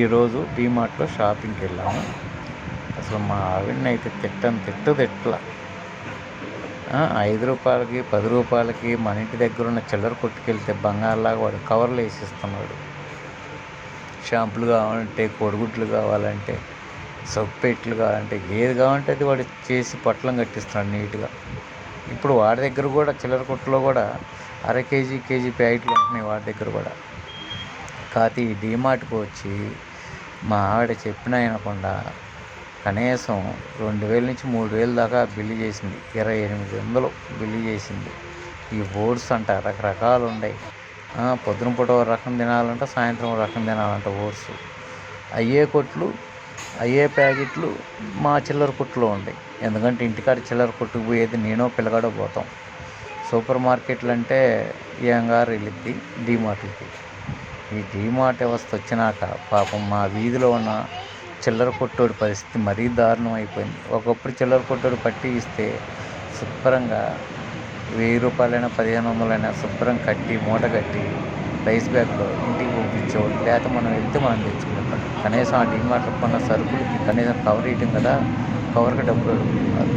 ఈరోజు డీమార్ట్లో షాపింగ్కి వెళ్ళాము. అసలు మా ఆవిడని అయితే తిట్టని తిట్టు తిట్ల. ఐదు రూపాయలకి పది రూపాయలకి మన ఇంటి దగ్గర ఉన్న చిల్లర కొట్టుకెళ్తే బంగారులాగా వాడు కవర్లు వేసిస్తున్నాడు. షాంపులు కావాలంటే కోడిగుడ్లు కావాలంటే సొప్పెట్లు కావాలంటే ఏది కావాలంటే అది వాడు చేసి పొట్లం కట్టిస్తున్నాడు నీట్గా. ఇప్పుడు వాడి దగ్గర కూడా చిల్లర కొట్టులో కూడా అర కేజీ కేజీ ప్యాకెట్లు ఉంటున్నాయి వాడి దగ్గర కూడా. కాతి ఈ డీమార్ట్కి వచ్చి మా ఆవిడ చెప్పిన వినకుండా కనీసం రెండు వేల నుంచి మూడు వేలు దాకా బిల్లు చేసింది. ఇరవై ఎనిమిది వందలు బిల్లు చేసింది. ఈ ఓట్స్ అంట రకరకాలు ఉన్నాయి పొద్దున పూట ఒక రకం తినాలంట సాయంత్రం ఒక రకం తినాలంట ఓట్స్. అయ్యే కొట్లు అయ్యే ప్యాకెట్లు మా చిల్లర కొట్టులో ఉంటాయి ఎందుకంటే ఇంటికాడ చిల్లర కొట్టుకు పోయేది నేనో పిల్లగాడో పోతాం. సూపర్ మార్కెట్లు అంటే ఏంగారు వెళ్ళిద్ది డీమార్ట్లకి. ఈ డీమార్ట్ వ్యవస్థ వచ్చినాక పాపం మా వీధిలో ఉన్న చిల్లర కొట్టోడి పరిస్థితి మరీ దారుణం అయిపోయింది. ఒకప్పుడు చిల్లర కొట్టోడు పట్టి ఇస్తే శుభ్రంగా వెయ్యి రూపాయలైనా పదిహేను వందలైనా శుభ్రం కట్టి మూట కట్టి రైస్ బ్యాగ్లో ఇంటికి పంపించేవాడు లేకపోతే మనం వెళ్తే మనం తెచ్చుకునేవాడు కనీసం ఆ డీమార్ట్లో కొన్న సరుకులకి కనీసం కవర్ ఇవ్వటం కదా కవర్కి డబ్బులు అడుగుతున్నారు.